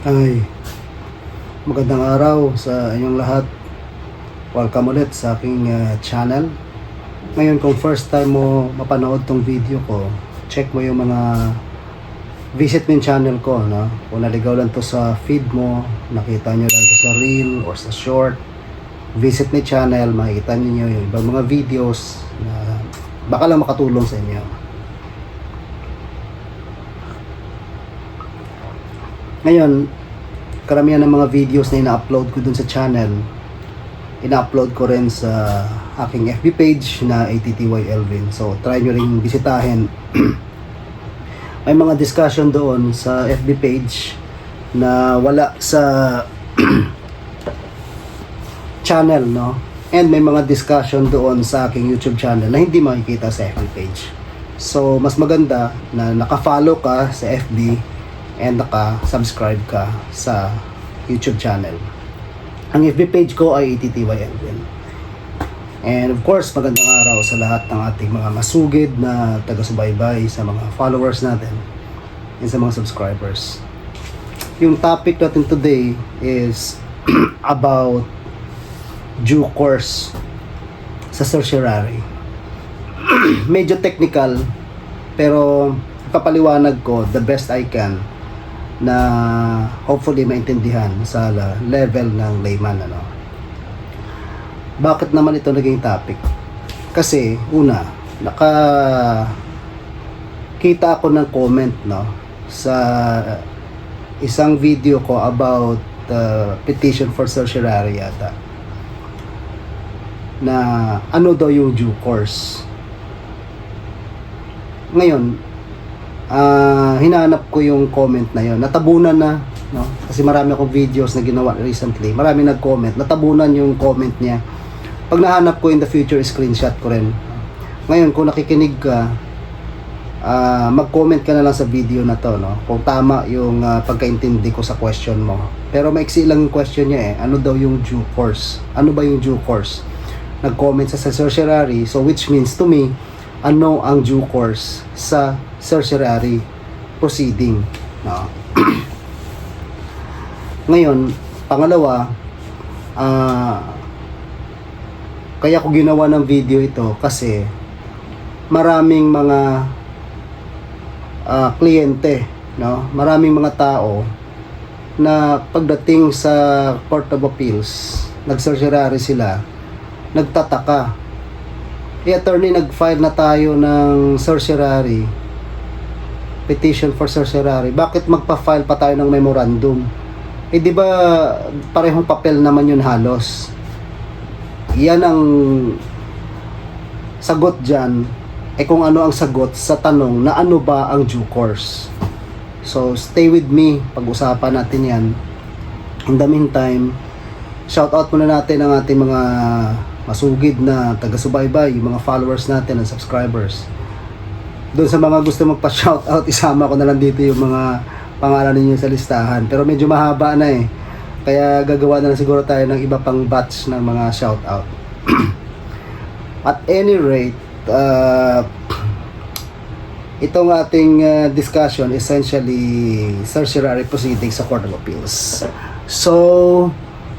Ay, magandang araw sa inyong lahat. Welcome ulit sa aking uh, channel. Ngayon kung first time mo mapanood tong video ko, check mo yung mga visit mo channel ko, no? Kung naligaw lang to sa feed mo, nakita nyo lang to sa reel or sa short, visit ni channel, makikita niyo yung ibang mga videos na baka lang makatulong sa inyo. Ngayon, karamihan ng mga videos na ina-upload ko dun sa channel, ina-upload ko rin sa aking FB page na ATTY Elvin. So, try nyo rin bisitahin. May mga discussion doon sa FB page na wala sa channel, no? And may mga discussion doon sa aking YouTube channel na hindi makikita sa FB page. So, mas maganda na naka-follow ka sa FB and naka-subscribe ka sa YouTube channel. Ang FB page ko ay ATTY Elvin. And of course, magandang araw sa lahat ng ating mga masugid na taga-subaybay sa mga followers natin and sa mga subscribers. Yung topic natin today is about due course sa certiorari. Medyo technical pero kapaliwanag ko the best I can na hopefully maintindihan sa level ng layman ano. Bakit naman ito naging topic? Kasi una, naka kita ako ng comment no sa isang video ko about uh, petition for certiorari yata na ano daw yung due course. Ngayon, ah hinanap ko yung comment na yon. Natabunan na, no? Kasi marami akong videos na ginawa recently. Marami nag-comment. Natabunan yung comment niya. Pag nahanap ko in the future, screenshot ko rin. Ngayon, kung nakikinig ka, ah mag-comment ka na lang sa video na to, no? Kung tama yung ah, pagkaintindi ko sa question mo. Pero maiksi lang yung question niya eh. Ano daw yung due course? Ano ba yung due course? Nag-comment sa sa certiorari, so which means to me, ano ang due course sa certiorari proceeding. No? Ngayon, pangalawa, ah kaya ko ginawa ng video ito kasi maraming mga ah, kliyente, no? Maraming mga tao na pagdating sa Court of Appeals, nag-certiorari sila, nagtataka. Eh, attorney, nag-file na tayo ng certiorari, petition for certiorari. Bakit magpa-file pa tayo ng memorandum? Eh, di ba parehong papel naman yun halos? Yan ang sagot dyan. Eh kung ano ang sagot sa tanong na ano ba ang due course. So, stay with me. Pag-usapan natin yan. In the meantime, shout out muna natin ang ating mga masugid na taga-subaybay, yung mga followers natin and subscribers. Doon sa mga gusto magpa-shout out, isama ko na lang dito yung mga pangalan ninyo sa listahan. Pero medyo mahaba na eh. Kaya gagawa na lang siguro tayo ng iba pang batch ng mga shout out. At any rate, uh, itong ating uh, discussion essentially certiorari proceedings sa Court of Appeals. So,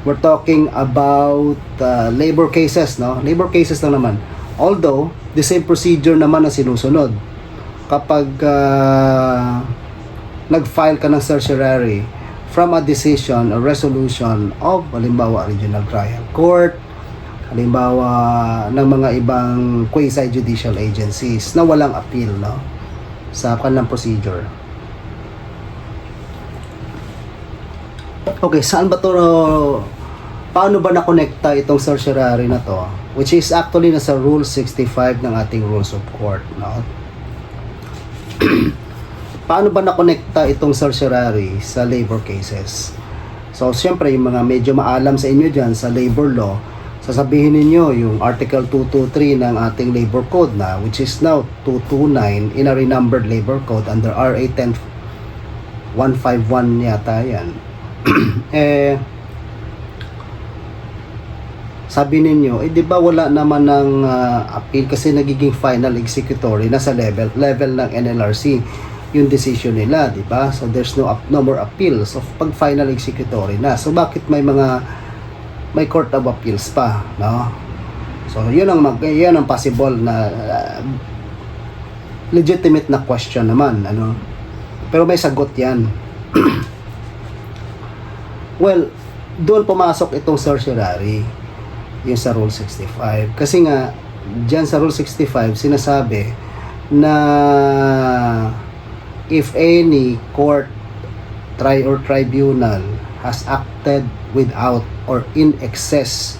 we're talking about uh, labor cases, no? Labor cases lang naman. Although, the same procedure naman ang sinusunod. Kapag uh, nag-file ka ng certiorari from a decision or resolution of halimbawa regional trial court, halimbawa ng mga ibang quasi-judicial agencies na walang appeal no sa kanilang procedure. Okay, saan ba to paano ba nakonekta itong certiorari na to? Which is actually nasa rule 65 ng ating rules of court no? Paano ba nakonekta itong certiorari sa labor cases? So syempre yung mga medyo maalam sa inyo dyan sa labor law sasabihin ninyo yung article 223 ng ating labor code na which is now 229 in a renumbered labor code under RA 10 151 yata yan eh sabi ninyo, eh di ba wala naman ng ah, appeal kasi nagiging final executory na sa level level ng NLRC. yung decision nila, di ba? So there's no ap- no more appeals of pag final executory na. So bakit may mga may court of appeals pa, no? So yun ang mag, yun ang possible na uh, legitimate na question naman, ano? Pero may sagot 'yan. well, doon pumasok itong certiorari yung sa Rule 65. Kasi nga, dyan sa Rule 65, sinasabi na if any court, tri or tribunal has acted without or in excess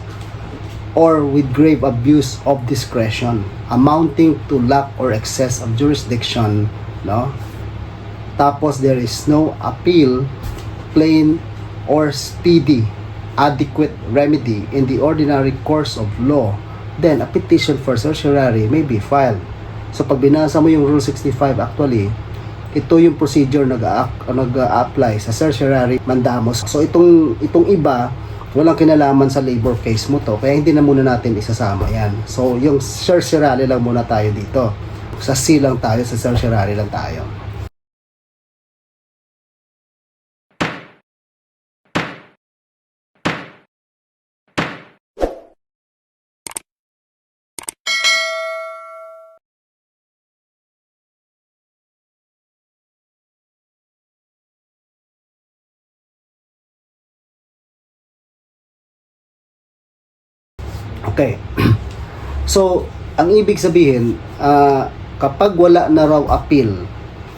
or with grave abuse of discretion amounting to lack or excess of jurisdiction, no? Tapos there is no appeal, plain or speedy adequate remedy in the ordinary course of law, then a petition for certiorari may be filed. So pag binasa mo yung Rule 65 actually, ito yung procedure nag-a-apply sa certiorari mandamos. So itong itong iba, walang kinalaman sa labor case mo to, kaya hindi na muna natin isasama yan. So yung certiorari lang muna tayo dito. Sa C lang tayo, sa certiorari lang tayo. Okay. So, ang ibig sabihin, ah, kapag wala na raw appeal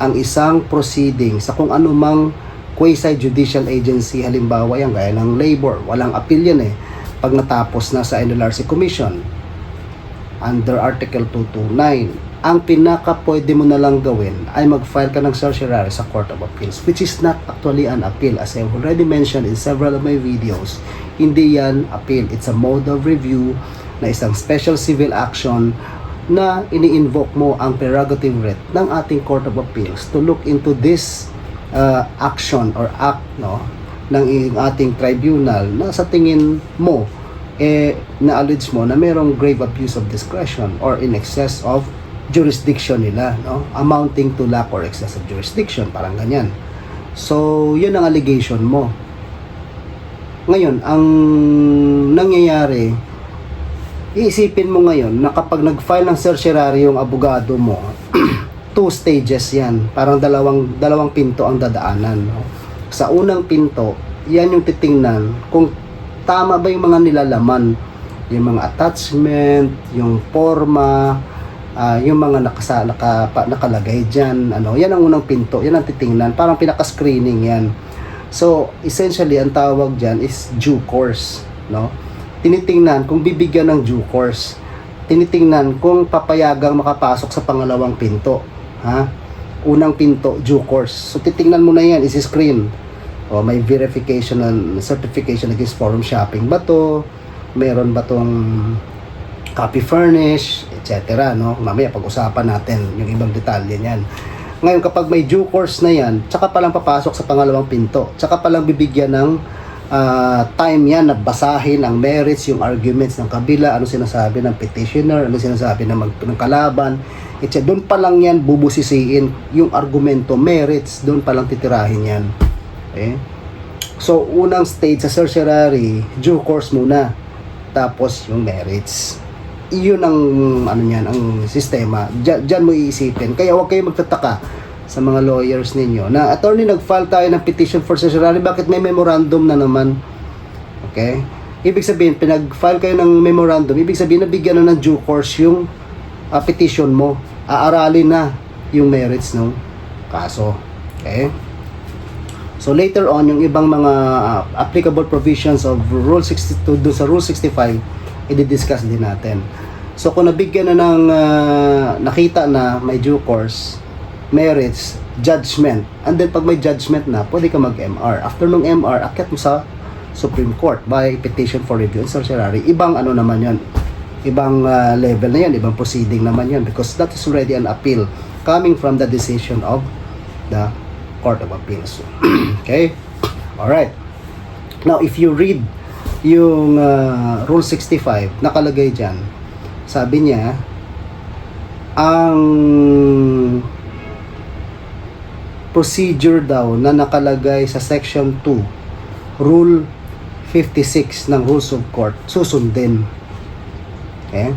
ang isang proceeding sa kung anumang quasi-judicial agency, halimbawa yan, gaya ng labor, walang appeal yan eh, pag natapos na sa NLRC Commission, under Article 229, ang pinaka pwede mo na lang gawin ay mag-file ka ng certiorari sa Court of Appeals, which is not actually an appeal. As I've already mentioned in several of my videos, hindi yan appeal. It's a mode of review na isang special civil action na ini-invoke mo ang prerogative writ ng ating Court of Appeals to look into this uh, action or act no ng ating tribunal na sa tingin mo eh na-allege mo na merong grave abuse of discretion or in excess of jurisdiction nila no amounting to lack or excess of jurisdiction parang ganyan so yun ang allegation mo ngayon ang nangyayari iisipin mo ngayon na kapag nag-file ng certiorari yung abogado mo, two stages yan. Parang dalawang, dalawang pinto ang dadaanan. No? Sa unang pinto, yan yung titingnan kung tama ba yung mga nilalaman. Yung mga attachment, yung forma, ah, yung mga nakasa, naka, pa- nakalagay dyan. Ano, yan ang unang pinto. Yan ang titingnan. Parang pinaka-screening yan. So, essentially, ang tawag dyan is due course. No? tinitingnan kung bibigyan ng due course. Tinitingnan kung papayagang makapasok sa pangalawang pinto. Ha? Unang pinto, due course. So titingnan mo na yan, isi-screen. O may verification and certification against forum shopping ba to? Meron ba tong copy furnish, etc. No? Mamaya pag-usapan natin yung ibang detalye niyan. Ngayon kapag may due course na yan, tsaka pa lang papasok sa pangalawang pinto. Tsaka pa lang bibigyan ng ah, time yan na basahin ang merits, yung arguments ng kabila, ano sinasabi ng petitioner, ano sinasabi ng, mag, ng kalaban, etc. Doon pa lang yan bubusisiin yung argumento, merits, doon pa lang titirahin yan. Okay? So, unang stage sa certiorari, due course muna. Tapos, yung merits. Iyon ang, ano yan, ang sistema. Diyan, diyan mo iisipin. Kaya huwag kayo magtataka sa mga lawyers ninyo na attorney nag-file tayo ng petition for certiorari. Bakit may memorandum na naman? Okay? Ibig sabihin pinag-file kayo ng memorandum ibig sabihin nabigyan na ng due course yung ah, petition mo. Aaralin na yung merits ng kaso. Okay? So later on, yung ibang mga ah, applicable provisions of Rule 62 doon sa Rule 65, i-discuss din natin. So kung nabigyan na ng ah, nakita na may due course, merits, judgment, and then pag may judgment na, pwede ka mag-MR. After nung MR, akyat mo sa Supreme Court by petition for review and certiorari. Ibang ano naman yon ibang ah, level na yan, ibang proceeding naman yan because that is already an appeal coming from the decision of the Court of Appeals. okay? Alright. Now, if you read yung uh, Rule 65, nakalagay dyan, sabi niya, ang procedure daw na nakalagay sa section 2 rule 56 ng rules of court susundin. Okay?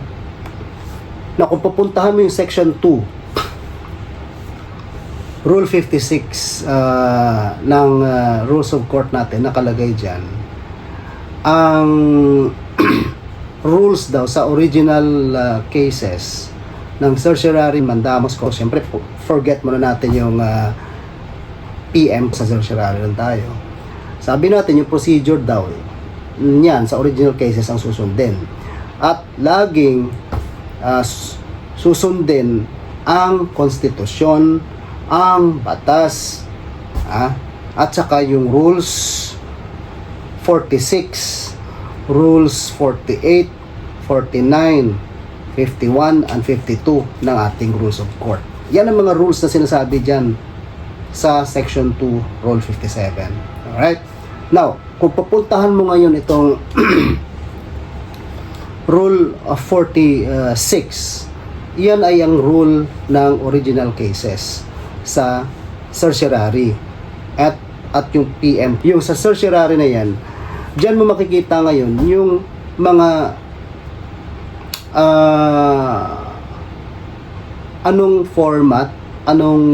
Na kung pupuntahan mo yung section 2 rule 56 ah, ng ah, rules of court natin nakalagay dyan ang rules daw sa original ah, cases ng certiorari mandamus ko. Siyempre forget muna natin yung ah, PM sa certiorari lang tayo. Sabi natin yung procedure daw niyan sa original cases ang susundin. At laging s- susundin ang konstitusyon ang batas ah, at saka yung rules 46 rules 48 49 51 and 52 ng ating rules of court. Yan ang mga rules na sinasabi dyan sa section 2 rule 57 alright now kung pupuntahan mo ngayon itong rule of 46 yan ay ang rule ng original cases sa certiorari at at yung PM yung sa certiorari na yan diyan mo makikita ngayon yung mga ah anong format anong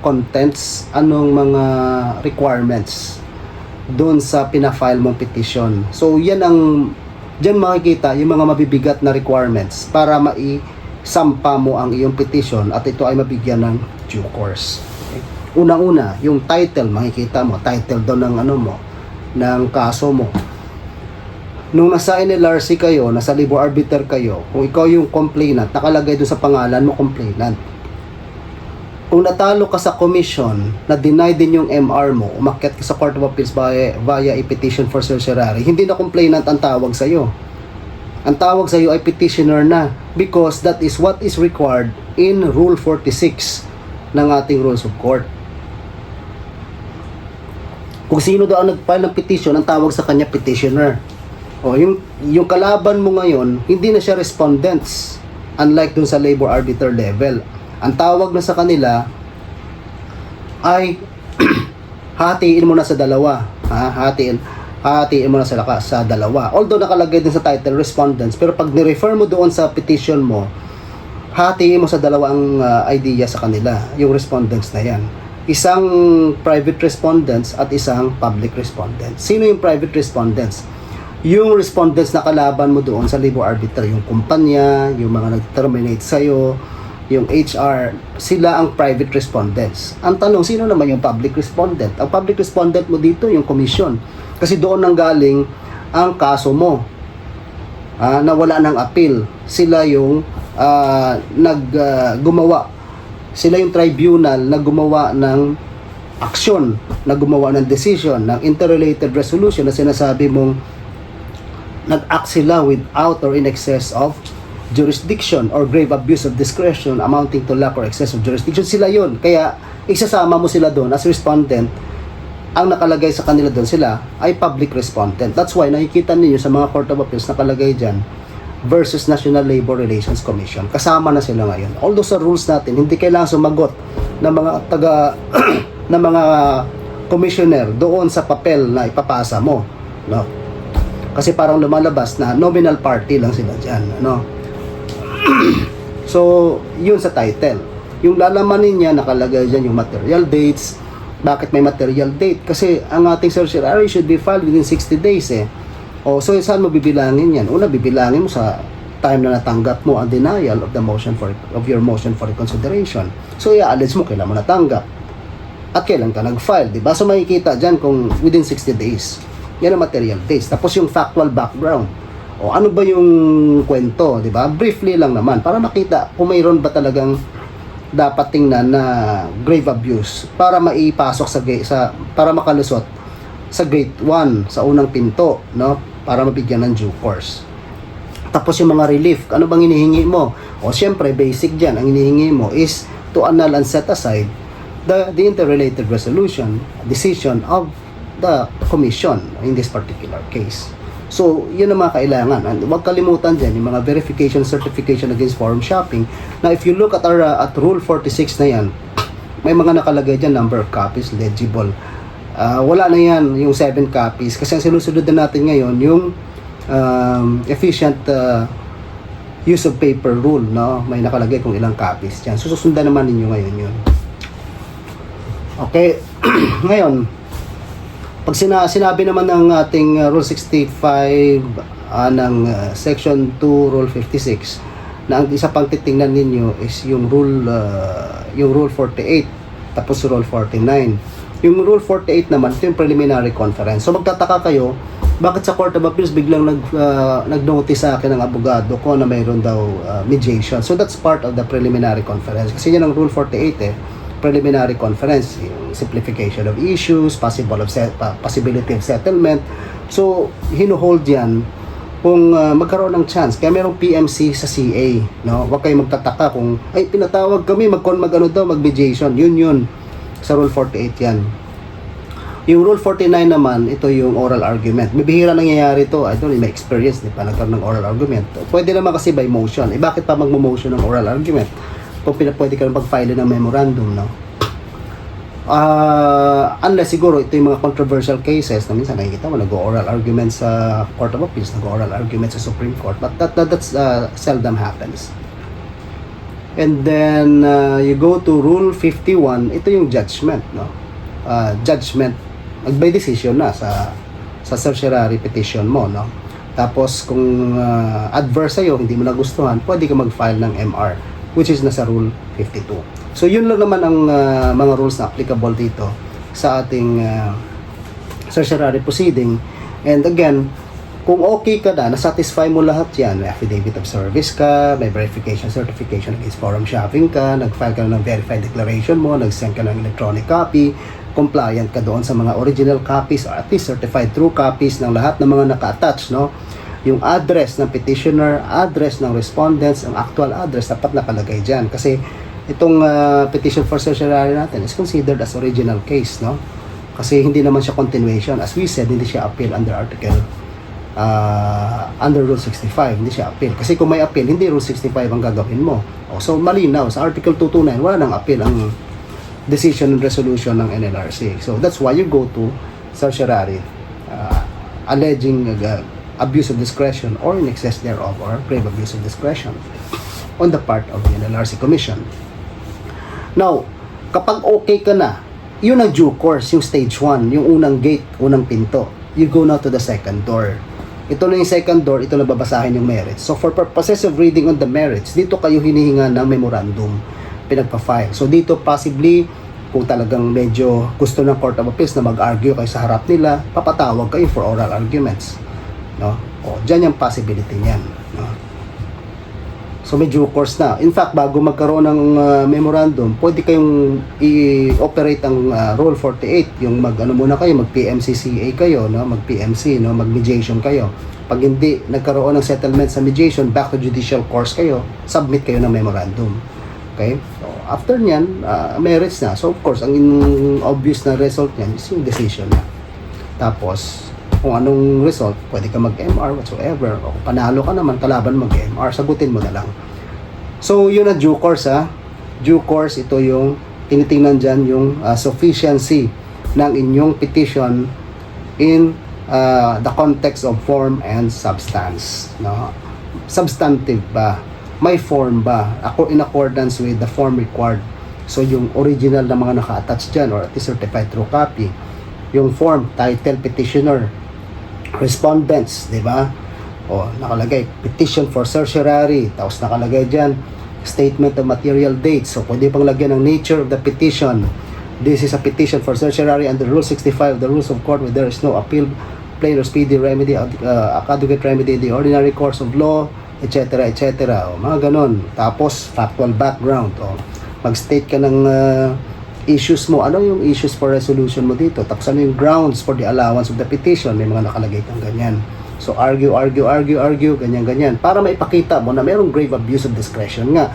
contents anong mga requirements doon sa pina-file mong petition. So, yan ang diyan makikita yung mga mabibigat na requirements para mai-sampa mo ang iyong petition at ito ay mabigyan ng due course. Okay? Unang-una, yung title makikita mo, title doon ng ano mo, ng kaso mo. Nung nasa NLRC kayo, nasa labor arbiter kayo, kung ikaw yung complainant, nakalagay doon sa pangalan mo complainant kung natalo ka sa commission na deny din yung MR mo, umakyat ka sa Court of Appeals via, via a petition for certiorari, hindi na complainant ang tawag sa iyo. Ang tawag sa iyo ay petitioner na because that is what is required in Rule 46 ng ating Rules of Court. Kung sino daw ang nag-file ng petition, ang tawag sa kanya petitioner. O, yung, yung kalaban mo ngayon, hindi na siya respondents. Unlike dun sa labor arbiter level. Ang tawag na sa kanila ay hatiin mo na sa dalawa. Ha? Hatiin, hatiin mo na sa, laka- sa dalawa. Although nakalagay din sa title respondents, pero pag ni-refer mo doon sa petition mo, hatiin mo sa dalawang uh, idea sa kanila, yung respondents na yan. Isang private respondents at isang public respondents. Sino yung private respondents? Yung respondents na kalaban mo doon sa labor arbiter, yung kumpanya, yung mga nag-terminate sa'yo, yung HR, sila ang private respondents. Ang tanong, sino naman yung public respondent? Ang public respondent mo dito, yung commission. Kasi doon nang galing ang kaso mo ah, na wala ng appeal. Sila yung ah, nag ah, gumawa. Sila yung tribunal na gumawa ng aksyon, na gumawa ng decision, ng interrelated resolution na sinasabi mong nag-act sila without or in excess of jurisdiction or grave abuse of discretion amounting to lack or excess of jurisdiction. Sila yon kaya isasama mo sila doon as respondent. Ang nakalagay sa kanila doon sila ay public respondent. That's why nakikita ninyo sa mga court of appeals nakalagay dyan versus National Labor Relations Commission kasama na sila ngayon although sa rules natin hindi kailangan sumagot ng mga taga ng mga commissioner doon sa papel na ipapasa mo no kasi parang lumalabas na nominal party lang sila dyan ano So, yun sa title. Yung lalamanin niya, nakalagay dyan yung material dates. Bakit may material date? Kasi ang ating certiorari should be filed within 60 days eh. O, so saan mo bibilangin yan? Una, bibilangin mo sa time na natanggap mo ang denial of the motion for of your motion for reconsideration. So, i-allege mo kailan mo natanggap. At kailan ka nag-file, di ba? So, makikita dyan kung within 60 days. Yan ang material dates. Tapos yung factual background o ano ba yung kwento, 'di ba? Briefly lang naman para makita kung mayroon ba talagang dapat tingnan na grave abuse para maipasok sa sa para makalusot sa gate 1 sa unang pinto, no? Para mabigyan ng due course. Tapos yung mga relief, ano bang hinihingi mo? O siyempre, basic dyan, ang hinihingi mo is to annul and set aside the, the interrelated resolution, decision of the commission in this particular case. So, yun ang mga kailangan. And huwag kalimutan dyan, yung mga verification certification against forum shopping, na if you look at our uh, at Rule 46 na yan, may mga nakalagay dyan, number of copies, legible. Ah, wala na yan, yung 7 copies. Kasi ang sinusunod na natin ngayon, yung um, efficient ah, use of paper rule, no? May nakalagay kung ilang copies dyan. Susundan naman ninyo ngayon yun. Okay, ngayon, pag sina sinabi naman ng ating uh, Rule 65 ah, ng uh, Section 2, Rule 56, na ang isa pang titingnan ninyo is yung Rule uh, yung Rule 48, tapos Rule 49. Yung Rule 48 naman, ito yung preliminary conference. So magtataka kayo, bakit sa Court of Appeals biglang nag, uh, nag-notice sa akin ng abogado ko na mayroon daw uh, mediation. So that's part of the preliminary conference. Kasi yan ang Rule 48 eh preliminary conference, yung simplification of issues, possible of set, pa- possibility of settlement. So, hinuhold yan kung uh, magkaroon ng chance. Kaya merong PMC sa CA, no? Huwag kayong magtataka kung ay pinatawag kami mag mag ano daw, mag mediation. Yun yun. Sa Rule 48 yan. Yung Rule 49 naman, ito yung oral argument. May bihira nangyayari to. I don't know, may experience, di pa nagkaroon ng oral argument. Pwede naman kasi by motion. Eh, bakit pa magmo-motion ng oral argument? Kung pwede ka lang mag-file ng memorandum, no? Ah, unless siguro ito yung mga controversial cases na minsan nakikita mo nag-oral argument sa Court of Appeals, nag-oral argument sa Supreme Court, but that, that that's uh, seldom happens. And then uh, you go to Rule 51, ito yung judgment, no? Uh, judgment, by decision na sa sa certiorari petition mo, no? Tapos kung uh, adverse sa'yo, hindi mo nagustuhan, pwede ka mag-file ng MR, which is nasa Rule 52. So yun lang naman ang uh, mga rules na applicable dito sa ating uh, certiorari proceeding. And again, kung okay ka na, nasatisfy mo lahat yan, may affidavit of service ka, may verification certification against forum shopping ka, nag-file ka ng verified declaration mo, nag-send ka ng electronic copy, compliant ka doon sa mga original copies or at least certified true copies ng lahat ng mga naka-attach, no? Yung address ng petitioner, address ng respondents, ang actual address, dapat nakalagay dyan. Kasi itong uh, petition for certiorari natin is considered as original case, no? Kasi hindi naman siya continuation. As we said, hindi siya appeal under article uh, under Rule 65. Hindi siya appeal. Kasi kung may appeal, hindi Rule 65 ang gagawin mo. O, so, malinaw. Sa Article 229, wala nang appeal ang decision and resolution ng NLRC. So, that's why you go to certiorari uh, alleging uh, abuse of discretion or in excess thereof or grave abuse of discretion on the part of the NLRC Commission. Now, kapag okay ka na, yun ang due course, yung stage 1, yung unang gate, unang pinto. You go now to the second door. Ito na yung second door, ito na babasahin yung merits. So for purposes of reading on the merits, dito kayo hinihinga ng memorandum pinagpa-file. So dito possibly, kung talagang medyo gusto ng Court of Appeals na mag-argue kayo sa harap nila, papatawag kayo for oral arguments. No? O, dyan yung possibility niyan. So may due course na. In fact, bago magkaroon ng uh, memorandum, pwede kayong i-operate ang uh, Rule 48, yung mag ano muna kayo, mag PMCCA kayo, no, mag PMC, no, mag mediation kayo. Pag hindi nagkaroon ng settlement sa mediation, back to judicial course kayo, submit kayo ng memorandum. Okay? So, after niyan, uh, merits na. So of course, ang obvious na result niyan is yung decision na. Tapos, kung anong result, pwede ka mag-MR whatsoever. O panalo ka naman, kalaban mag-MR, sagutin mo na lang. So, yun ang due course ha. Due course, ito yung tinitingnan dyan yung uh, sufficiency ng inyong petition in uh, the context of form and substance. No? Substantive ba? May form ba? Ako in accordance with the form required. So, yung original na mga naka-attach dyan or at certified true copy. Yung form, title, petitioner, respondents, di ba? O, nakalagay, petition for certiorari, tapos nakalagay dyan, statement of material dates. So, pwede pang lagyan ng nature of the petition. This is a petition for certiorari under Rule 65 of the Rules of Court where there is no appeal, plain or speedy remedy, uh, adequate remedy, the ordinary course of law, etc. etc. O, mga ganon. Tapos, factual background. O, mag-state ka ng uh, issues mo. Ano yung issues for resolution mo dito? Tapos ano yung grounds for the allowance of the petition? May mga nakalagay kang ganyan. So argue, argue, argue, argue, ganyan, ganyan. Para maipakita mo na mayroong grave abuse of discretion nga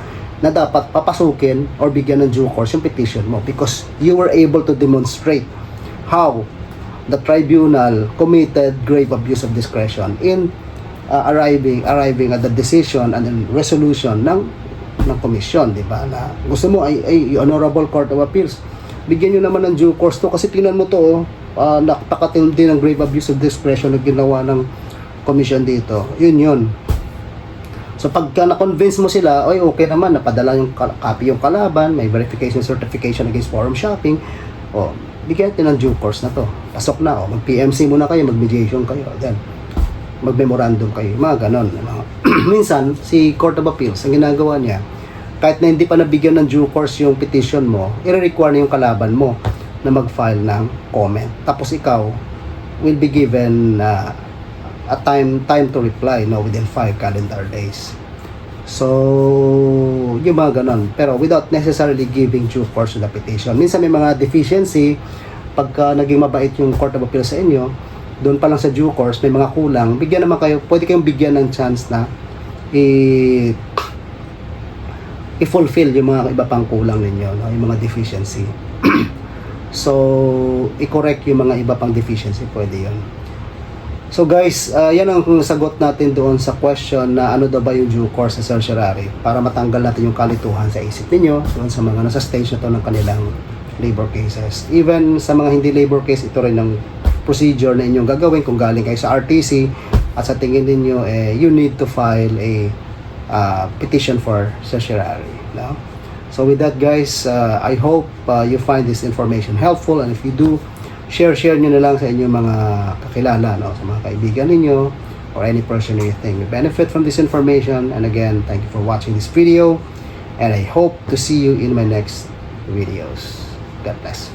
na dapat papasukin or bigyan ng due course yung petition mo because you were able to demonstrate how the tribunal committed grave abuse of discretion in uh, arriving arriving at the decision and then resolution ng ng komisyon, di ba? Na gusto mo ay, ay Honorable Court of Appeals, bigyan nyo naman ng due course to kasi tingnan mo to, oh, uh, napakatindi ng grave abuse of discretion na ginawa ng komisyon dito. Yun yun. So pagka na-convince mo sila, ay okay naman, napadala yung copy yung kalaban, may verification certification against forum shopping, o bigyan natin ng due course na to. Pasok na, o mag-PMC muna kayo, mag-mediation kayo, then mag-memorandum kayo, mga ganon. Ano. Minsan, si Court of Appeals, ang ginagawa niya, kahit na hindi pa nabigyan ng due course yung petition mo, i-require na yung kalaban mo na mag-file ng comment. Tapos ikaw will be given uh, a time time to reply no within 5 calendar days. So, yung mga ganun. Pero without necessarily giving due course to the petition. Minsan may mga deficiency, pagka naging mabait yung Court of Appeal sa inyo, doon pa lang sa due course, may mga kulang, bigyan naman kayo, pwede kayong bigyan ng chance na i i-fulfill yung mga iba pang kulang ninyo, no? yung mga deficiency. so, i-correct yung mga iba pang deficiency, pwede yun. So guys, uh, yan ang sagot natin doon sa question na ano daw ba yung due course sa certiorari para matanggal natin yung kalituhan sa isip ninyo doon sa mga nasa stage na to ng kanilang labor cases. Even sa mga hindi labor case, ito rin ang procedure na inyong gagawin kung galing kayo sa RTC at sa tingin ninyo, eh, you need to file a uh, petition for certiorari. No? So with that guys, uh, I hope uh, you find this information helpful and if you do, share-share nyo na lang sa inyong mga kakilala, no? sa mga kaibigan ninyo or any person you think will benefit from this information. And again, thank you for watching this video and I hope to see you in my next videos. God bless.